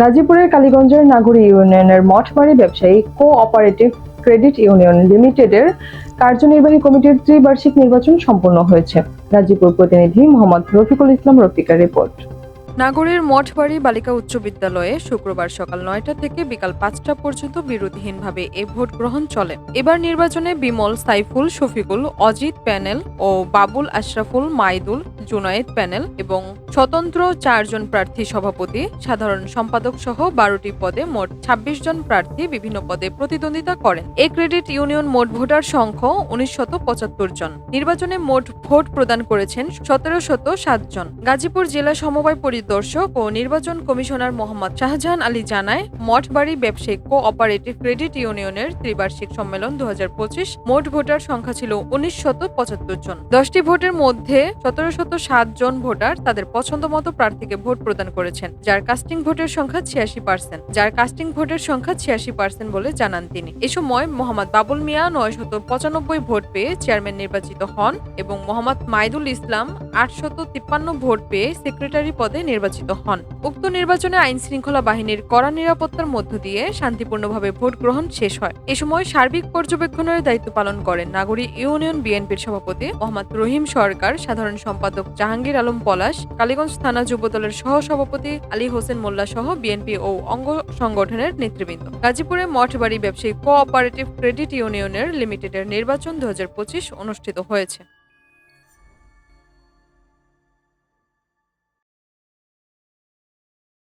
গাজীপুরের কালীগঞ্জের নাগরী ইউনিয়নের মঠবাড়ি ব্যবসায়ী কো অপারেটিভ ক্রেডিট ইউনিয়ন লিমিটেডের কার্যনির্বাহী কমিটির ত্রিবার্ষিক নির্বাচন সম্পন্ন হয়েছে। গাজীপুর প্রতিনিধি মোহাম্মদ রফিকুল ইসলাম রফিকার রিপোর্ট। নাগরের মঠবাড়ি বালিকা উচ্চ বিদ্যালয়ে শুক্রবার সকাল নয়টা থেকে বিকাল পাঁচটা পর্যন্ত বিরতিহীনভাবে এ ভোট গ্রহণ চলে। এবার নির্বাচনে বিমল, সাইফুল, শফিকুল, অজিত প্যানেল ও বাবুল, আশরাফুল, মাইদুল জুনায়েদ প্যানেল এবং স্বতন্ত্র চারজন প্রার্থী সভাপতি, সাধারণ সম্পাদক সহ বারোটি পদে মোট ২৬ জন প্রার্থী বিভিন্ন পদে প্রতিদ্বন্দ্বিতা করেন। এ ক্রেডিট ইউনিয়ন মোট ভোটার সংখ্যা উনিশ শত পঁচাত্তর জন। নির্বাচনে মোট ভোট প্রদান করেছেন সতেরো শত সাত জন। গাজীপুর জেলা সমবায় পরিদর্শক ও নির্বাচন কমিশনার মোহাম্মদ শাহজাহান আলী জানায়, মঠবাড়ি ব্যবসায়িক কো অপারেটিভ ক্রেডিট ইউনিয়নের ত্রিবার্ষিক সম্মেলন দু হাজার পঁচিশ মোট ভোটার সংখ্যা ছিল উনিশ শত পঁচাত্তর জন। দশটি ভোটের মধ্যে সতেরো শত জন ভোটার তাদের পছন্দ মতো প্রার্থীকে ভোট প্রদান করেছেন, যার কাস্টিং ভোটের সংখ্যা ছিয়াশি পার্সেন্ট যার কাস্টিং ভোটের সংখ্যা ছিয়াশি পার্সেন্ট বলে জানান তিনি। এ সময় মোহাম্মদ বাবুল মিয়া নয় শত পঁচানব্বই ভোট পেয়ে চেয়ারম্যান নির্বাচিত হন এবং মোহাম্মদ মাইদুল ইসলাম আটশত তিপ্পান্ন ভোট পেয়ে সেক্রেটারি পদে নির্বাচিত হন। উক্ত নির্বাচনে আইন শৃঙ্খলা বাহিনীর কড়া নিরাপত্তার মধ্য দিয়ে শান্তিপূর্ণভাবে ভোট গ্রহণ শেষ হয়। এ সময় সার্বিক পর্যবেক্ষণের দায়িত্ব পালন করেন নাগরী ইউনিয়ন বিএনপির সভাপতি মোহাম্মদ রহিম সরকার, সাধারণ সম্পাদক জাহাঙ্গীর আলম পলাশ, কালীগঞ্জ থানা যুবদলের সহ সভাপতি আলী হোসেন মোল্লা সহ বিএনপি ও অঙ্গ সংগঠনের নেতৃবৃন্দ। গাজীপুরে মঠবাড়ি ব্যবসায়ী কোঅপারেটিভ ক্রেডিট ইউনিয়নের লিমিটেডের নির্বাচন দু হাজার পঁচিশ অনুষ্ঠিত হয়েছে।